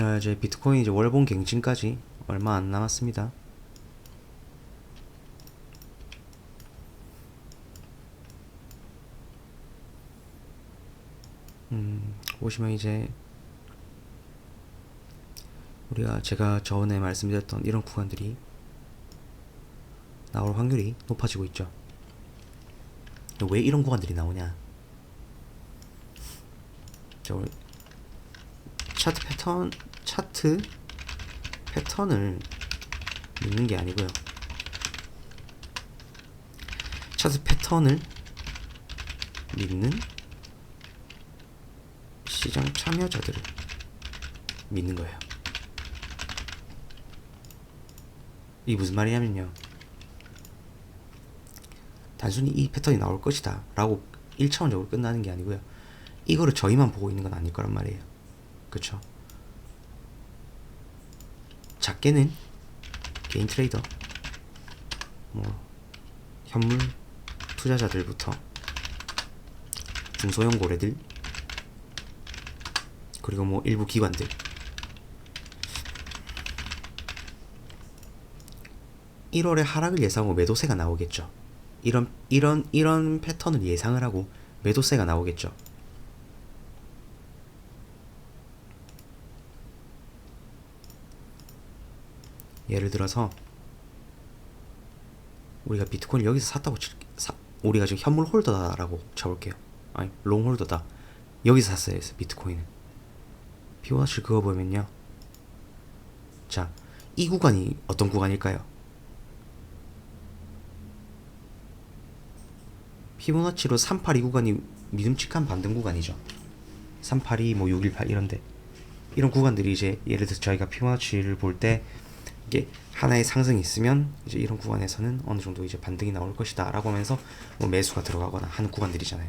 아, 이제 비트코인 이제 월봉 갱신까지 얼마 안 남았습니다. 음, 보시면 이제 우리가 제가 저번에 말씀드렸던 이런 구간들이 나올 확률이 높아지고 있죠. 왜 이런 구간들이 나오냐? 차트 패턴, 차트 패턴을 믿는 게 아니고요. 차트 패턴을 믿는 시장 참여자들을 믿는 거예요. 이게 무슨 말이냐면요. 단순히 이 패턴이 나올 것이다 라고 1차원적으로 끝나는 게 아니고요. 이거를 저희만 보고 있는 건 아닐 거란 말이에요. 그쵸? 작게는 개인 트레이더, 뭐, 현물 투자자들부터 중소형 고래들, 그리고 뭐 일부 기관들, 1월에 하락을 예상하고 매도세가 나오겠죠. 이런 이런 이런 패턴을 예상을 하고 매도세가 나오겠죠. 예를 들어서 우리가 비트코인 여기서 샀다고 칠, 사, 우리가 지금 현물 홀더다라고 쳐볼게요. 아니 롱 홀더다. 여기서 샀어요. 비트코인은. 피보나치 그거 보면요. 자, 이 구간이 어떤 구간일까요? 피보나치로 382 구간이 믿음직한 반등 구간이죠. 382, 뭐 618 이런데 이런 구간들이 이제 예를 들어서 저희가 피보나치를 볼때 이게 하나의 상승이 있으면 이제 이런 구간에서는 어느 정도 이제 반등이 나올 것이다라고 하면서 뭐 매수가 들어가거나 하는 구간들이잖아요.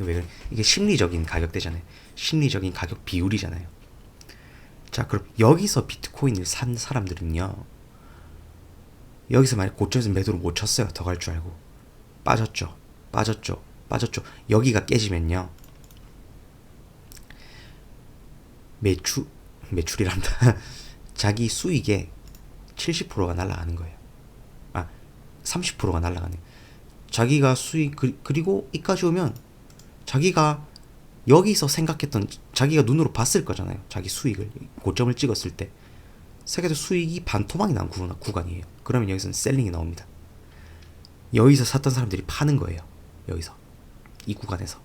왜 그래? 이게 심리적인 가격대잖아요. 심리적인 가격 비율이잖아요. 자, 그럼 여기서 비트코인을 산 사람들은요. 여기서 만약 고점에서 매도를 못 쳤어요. 더 갈 줄 알고. 빠졌죠. 빠졌죠. 빠졌죠. 여기가 깨지면요. 매출 매출이란다. 자기 수익의 70%가 날아가는 거예요. 아, 30%가 날아가네. 자기가 수익 그, 그리고 이까지 오면 자기가 여기서 생각했던 자기가 눈으로 봤을 거잖아요. 자기 수익을 고점을 찍었을 때 세계도 수익이 반토막이 난 구간, 구간이에요. 그러면 여기서는 셀링이 나옵니다. 여기서 샀던 사람들이 파는 거예요. 여기서 이 구간에서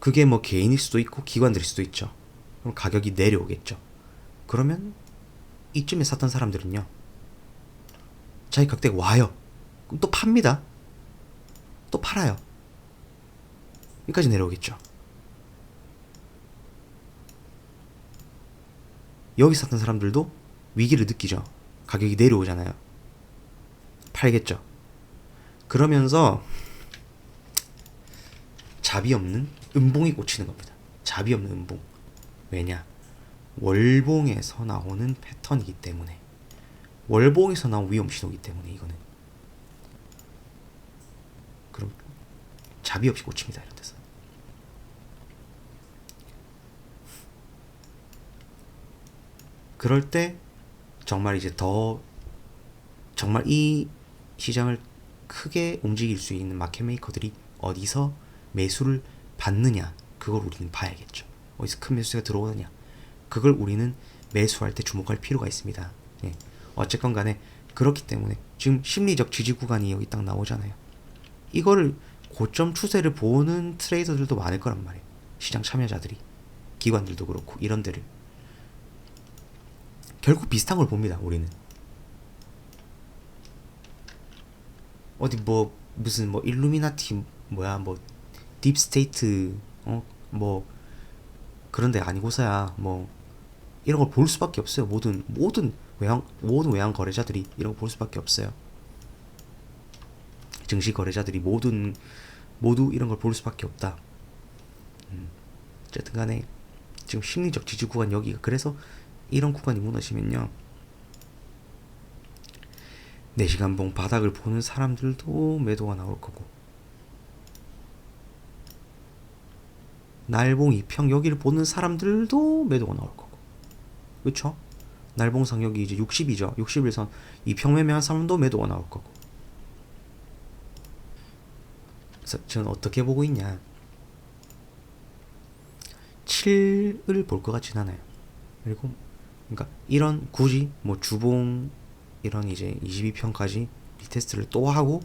그게 뭐 개인일 수도 있고 기관들일 수도 있죠. 그럼 가격이 내려오겠죠. 그러면 이쯤에 샀던 사람들은요. 자기 가격대가 와요. 그럼 또 팝니다. 또 팔아요. 여기까지 내려오겠죠. 여기 샀던 사람들도 위기를 느끼죠. 가격이 내려오잖아요. 팔겠죠. 그러면서 잡이 없는 음봉이 꽂히는 겁니다. 잡이 없는 음봉. 왜냐? 월봉에서 나오는 패턴이기 때문에. 월봉에서 나온 위험 신호기 때문에 이거는. 그럼 잡이 없이 꽂힙니다. 이런 데서. 그럴 때 정말 이제 더 정말 이 시장을 크게 움직일 수 있는 마켓 메이커들이 어디서 매수를 받느냐 그걸 우리는 봐야겠죠. 어디서 큰 매수가 들어오느냐 그걸 우리는 매수할 때 주목할 필요가 있습니다. 예. 어쨌건 간에 그렇기 때문에 지금 심리적 지지 구간이 여기 딱 나오잖아요. 이거를 고점 추세를 보는 트레이더들도 많을 거란 말이에요. 시장 참여자들이 기관들도 그렇고 이런 데를 결국 비슷한 걸 봅니다. 우리는 어디 뭐 무슨 뭐 일루미나티 뭐야 뭐 딥스테이트 어 뭐 그런데 아니고서야 뭐 이런 걸 볼 수밖에 없어요. 모든 모든 외환 모든 외환 거래자들이 이런 거볼 수밖에 없어요. 증시 거래자들이 모든 모두 이런 걸 볼 수밖에 없다. 음, 어쨌든 간에 지금 심리적 지지 구간 여기가 그래서 이런 구간이 무너지면요. 4시간 봉 바닥을 보는 사람들도 매도가 나올 거고 날봉 2평 여기를 보는 사람들도 매도가 나올 거고 그쵸? 날봉상 여기 이제 60이죠 61선 2평 매매한 사람도 매도가 나올 거고 그래서 저는 어떻게 보고 있냐 7을 볼 것 같진 않아요 그리고 그러니까 이런 굳이 뭐 주봉 이런 이제 22평까지 리테스트를 또 하고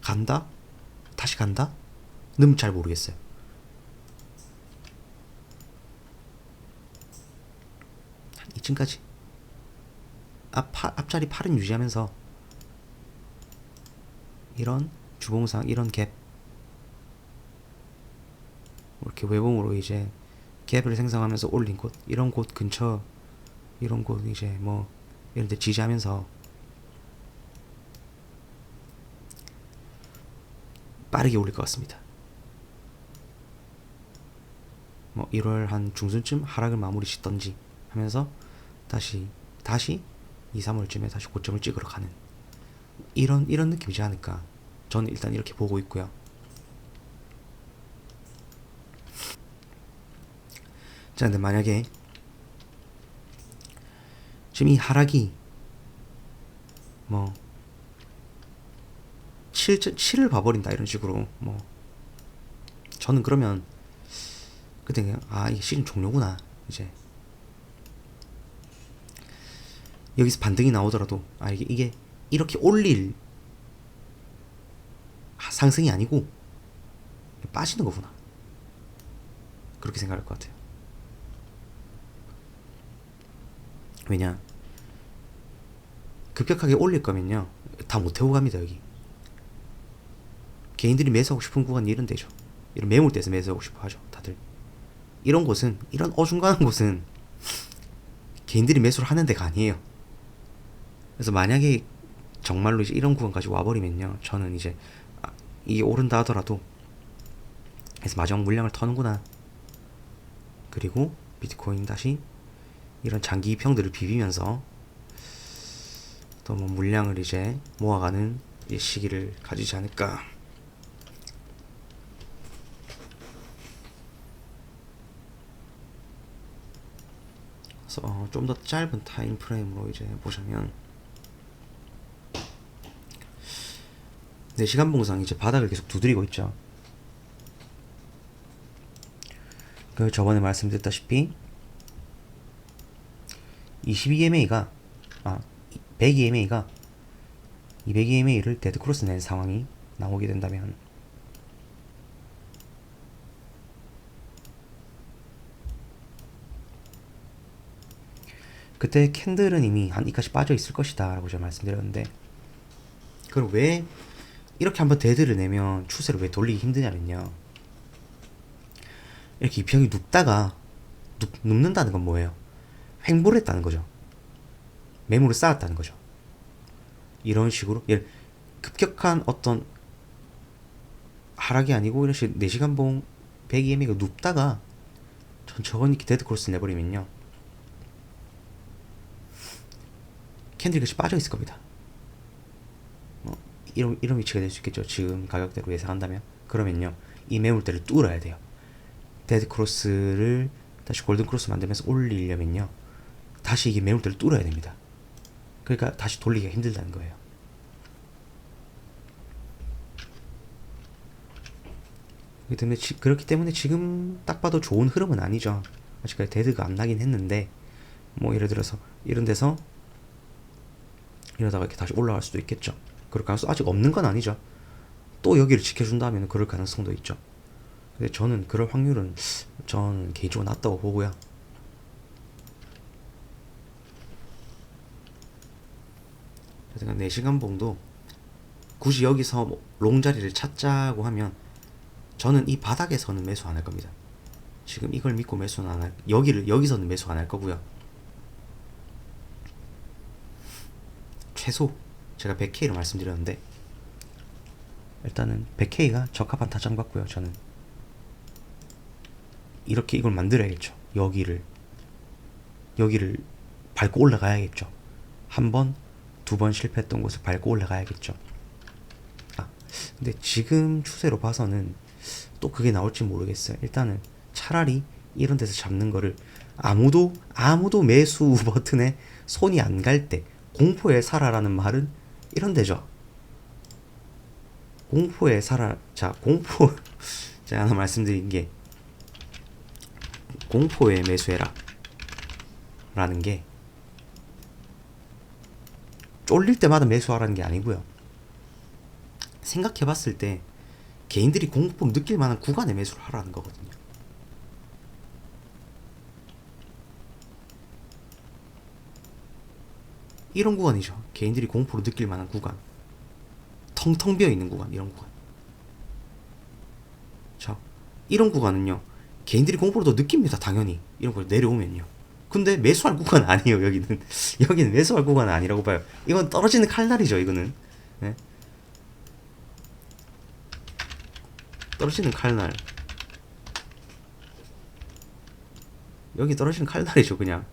간다? 다시 간다? 는 잘 모르겠어요. 한 이쯤까지 앞 파, 앞자리 팔은 유지하면서 이런 주봉상 이런 갭 이렇게 외봉으로 이제 갭을 생성하면서 올린 곳 이런 곳 근처 이런 곳 이제 뭐 이런 데 지지하면서 빠르게 올릴 것 같습니다. 뭐 1월 한 중순쯤 하락을 마무리 짓던지 하면서 다시 다시 2, 3월쯤에 다시 고점을 찍으러 가는 이런 이런 느낌이지 않을까. 저는 일단 이렇게 보고 있고요. 자, 근데 만약에 지금 이 하락이 뭐 7, 7을 봐버린다 이런 식으로 뭐 저는 그러면 그때 그냥 아 이게 시즌 종료구나 이제 여기서 반등이 나오더라도 아 이게 이게 이렇게 올릴 상승이 아니고 빠지는 거구나. 그렇게 생각할 것 같아요. 왜냐? 급격하게 올릴 거면요. 다못 태우고 갑니다 여기. 개인들이 매수하고 싶은 구간이 이런 데죠. 이런 매물대에서 매수하고 싶어 하죠 다들. 이런 곳은 이런 어중간한 곳은 개인들이 매수를 하는 데가 아니에요 그래서 만약에 정말로 이제 이런 구간까지 와버리면요 저는 이제 아, 이게 오른다 하더라도 그래서 마지막 물량을 터는구나 그리고 비트코인 다시 이런 장기 평들을 비비면서 또 뭐 물량을 이제 모아가는 이 시기를 가지지 않을까. 그래서 어, 좀더 짧은 타임 프레임으로 이제 보시면 4시간 봉상 이제 바닥을 계속 두드리고 있죠. 그 저번에 말씀드렸다시피 22EMA가 아 100EMA가 200EMA를 데드크로스 낸 상황이 나오게 된다면 그때 캔들은 이미 한 이까지 빠져 있을 것이다 라고 제가 말씀드렸는데 그럼 왜 이렇게 한번 데드를 내면 추세를 왜 돌리기 힘드냐면요 이렇게 이평이 눕다가 눕, 눕는다는 건 뭐예요? 횡보를 했다는 거죠. 매물을 쌓았다는 거죠. 이런 식으로 예, 급격한 어떤 하락이 아니고 이런 식으로 4시간 봉 100EMA가 눕다가 천천히 데드 크로스 내버리면요. 캔들이 같이 빠져 있을 겁니다. 뭐 이런 이런 위치가 될 수 있겠죠. 지금 가격대로 예상한다면 그러면요 이 매물대를 뚫어야 돼요. 데드 크로스를 다시 골든 크로스 만들면서 올리려면요 다시 이게 매물대를 뚫어야 됩니다. 그러니까 다시 돌리기가 힘들다는 거예요. 그렇기 때문에, 지, 그렇기 때문에 지금 딱 봐도 좋은 흐름은 아니죠. 아직까지 데드가 안 나긴 했는데 뭐 예를 들어서 이런 데서 이러다가 이렇게 다시 올라갈 수도 있겠죠. 그럴 가능성 아직 없는 건 아니죠. 또 여기를 지켜준다면 그럴 가능성도 있죠. 근데 저는 그럴 확률은 저는 개인적으로 낮다고 보고요. 그래서 4시간 봉도 굳이 여기서 뭐 롱자리를 찾자고 하면 저는 이 바닥에서는 매수 안 할 겁니다. 지금 이걸 믿고 매수는 안 할, 여기를, 여기서는 매수 안 할 거고요. 최소, 제가 100K로 말씀드렸는데, 일단은 100K가 적합한 타점 같고요, 저는. 이렇게 이걸 만들어야겠죠. 여기를, 여기를 밟고 올라가야겠죠. 한 번, 두 번 실패했던 곳을 밟고 올라가야겠죠. 아, 근데 지금 추세로 봐서는 또 그게 나올지 모르겠어요. 일단은 차라리 이런 데서 잡는 거를 아무도 아무도 매수 버튼에 손이 안 갈 때 공포에 살아라는 말은 이런 데죠. 공포에 살아 자 공포 제가 하나 말씀드린 게 공포에 매수해라 라는 게 쫄릴 때마다 매수하라는 게 아니고요. 생각해 봤을 때 개인들이 공포를 느낄 만한 구간에 매수를 하라는 거거든요. 이런 구간이죠. 개인들이 공포를 느낄 만한 구간. 텅텅 비어 있는 구간, 이런 구간. 자, 이런 구간은요. 개인들이 공포를 더 느낍니다, 당연히. 이런 걸 내려오면요. 근데 매수할 구간 아니에요, 여기는. 여기는 매수할 구간 아니라고 봐요. 이건 떨어지는 칼날이죠, 이거는. 예? 떨어지는 칼날. 여기 떨어지는 칼날이죠, 그냥.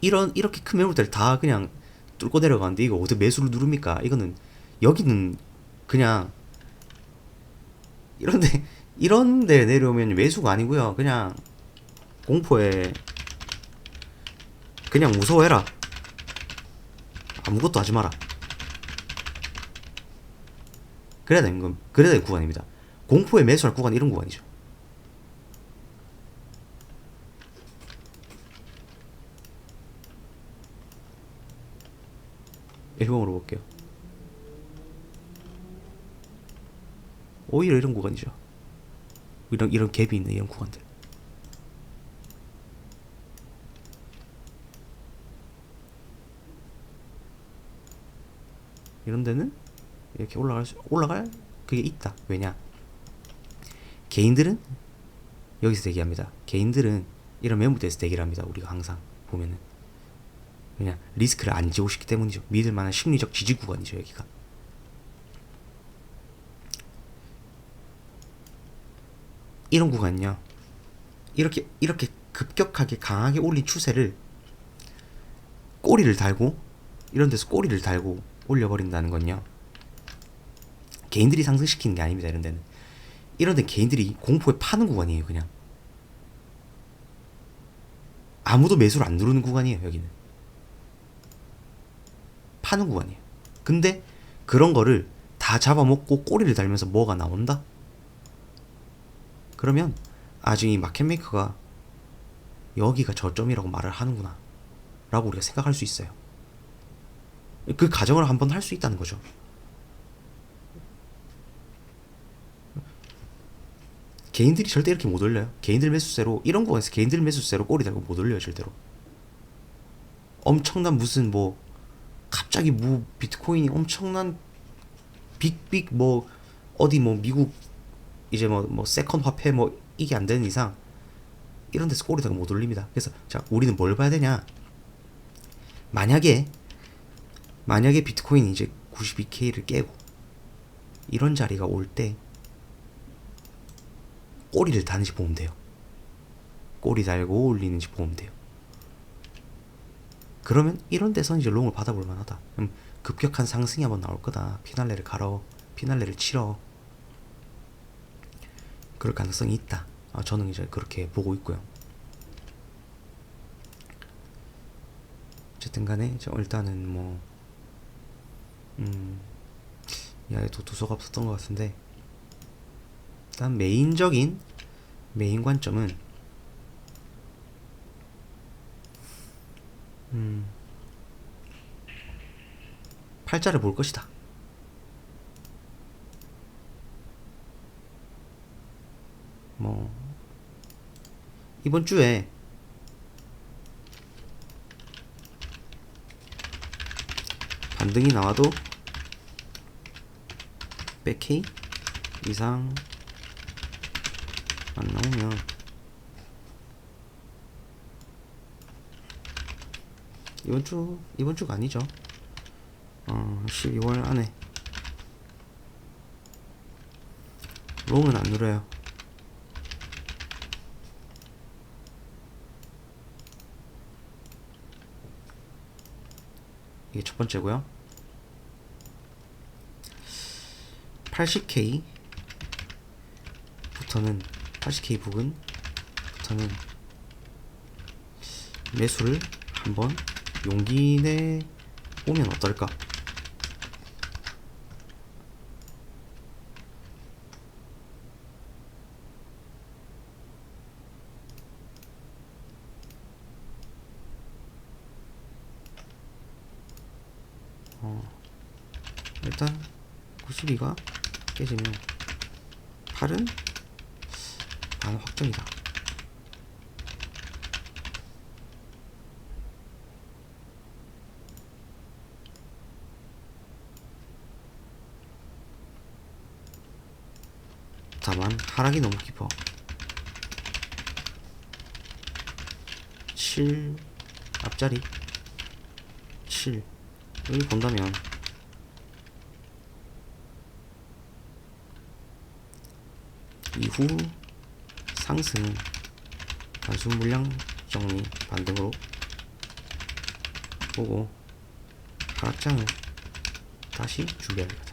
이런 이렇게 큰 매물들 다 그냥 뚫고 내려가는데 이거 어떻게 매수를 누릅니까? 이거는 여기는 그냥 이런데 이런데 내려오면 매수가 아니고요. 그냥 공포에 그냥 무서워해라. 아무것도 하지 마라. 그래야 되는 건 그래야 되는 구간입니다. 공포에 매수할 구간 이런 구간이죠. 일본어로 볼게요. 오히려 이런 구간이죠. 이런 이런 갭이 있는 이런 구간들. 이런 데는 이렇게 올라갈 수, 올라갈 그게 있다. 왜냐? 개인들은 여기서 대기합니다. 개인들은 이런 매물대에서 대기를 합니다. 우리가 항상 보면은 왜냐 리스크를 안 지고 싶기 때문이죠. 믿을 만한 심리적 지지 구간이죠 여기가. 이런 구간요. 이렇게 이렇게 급격하게 강하게 올린 추세를 꼬리를 달고 이런 데서 꼬리를 달고 올려버린다는 건요. 개인들이 상승시키는 게 아닙니다. 이런 데는 이런 데 개인들이 공포에 파는 구간이에요. 그냥 아무도 매수를 안 누르는 구간이에요. 여기는 파는 구간이에요. 근데 그런 거를 다 잡아먹고 꼬리를 달면서 뭐가 나온다? 그러면 아직 이 마켓메이커가 여기가 저점이라고 말을 하는구나 라고 우리가 생각할 수 있어요. 그 가정을 한번 할 수 있다는 거죠. 개인들이 절대 이렇게 못 올려요. 개인들 매수세로 이런 거에서 개인들 매수세로 꼬리 달고 못 올려요 절대로. 엄청난 무슨 뭐 갑자기 뭐 비트코인이 엄청난 빅빅 뭐 어디 뭐 미국 이제 뭐 뭐 세컨 화폐 뭐 이게 안 되는 이상 이런 데서 꼬리 달고 못 올립니다. 그래서 자 우리는 뭘 봐야 되냐? 만약에 만약에 비트코인이 이제 92K를 깨고 이런 자리가 올 때 꼬리를 다는지 보면 돼요. 꼬리 달고 올리는지 보면 돼요. 그러면 이런 데서 이제 롱을 받아볼 만하다. 그럼 급격한 상승이 한번 나올 거다. 피날레를 갈어, 피날레를 치러. 그럴 가능성이 있다. 아, 저는 이제 그렇게 보고 있고요. 어쨌든 간에 저 일단은 뭐 음, 야에도 두서가 없었던 것 같은데 일단 메인적인 메인 관점은 음, 팔자를 볼 것이다. 뭐 이번 주에 반등이 나와도 100K 이상 안 나오면 이번 주 이번 주가 아니죠. 어 12월 안에 롱은 안 누려요. 이게 첫 번째고요. 80K 부터는 80K 부근부터는 매수를 한번 용기 내 오면 어떨까? 어, 일단 92가 깨지면 8은 반 확정이다. 다만 하락이 너무 깊어. 7 앞자리 7 여기 본다면 이후 상승은 단순 물량 정리 반등으로 보고 하락장을 다시 준비합니다.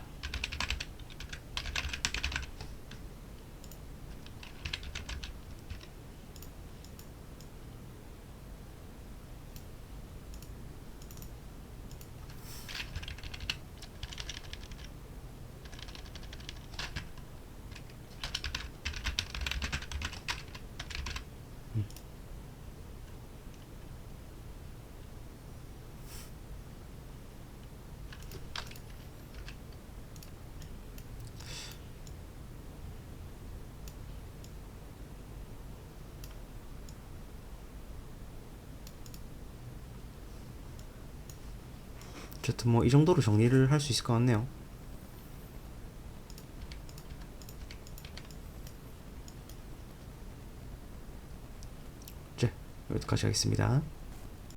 어쨌든 뭐 이 정도로 정리를 할 수 있을 것 같네요. 이제 여기까지 하겠습니다.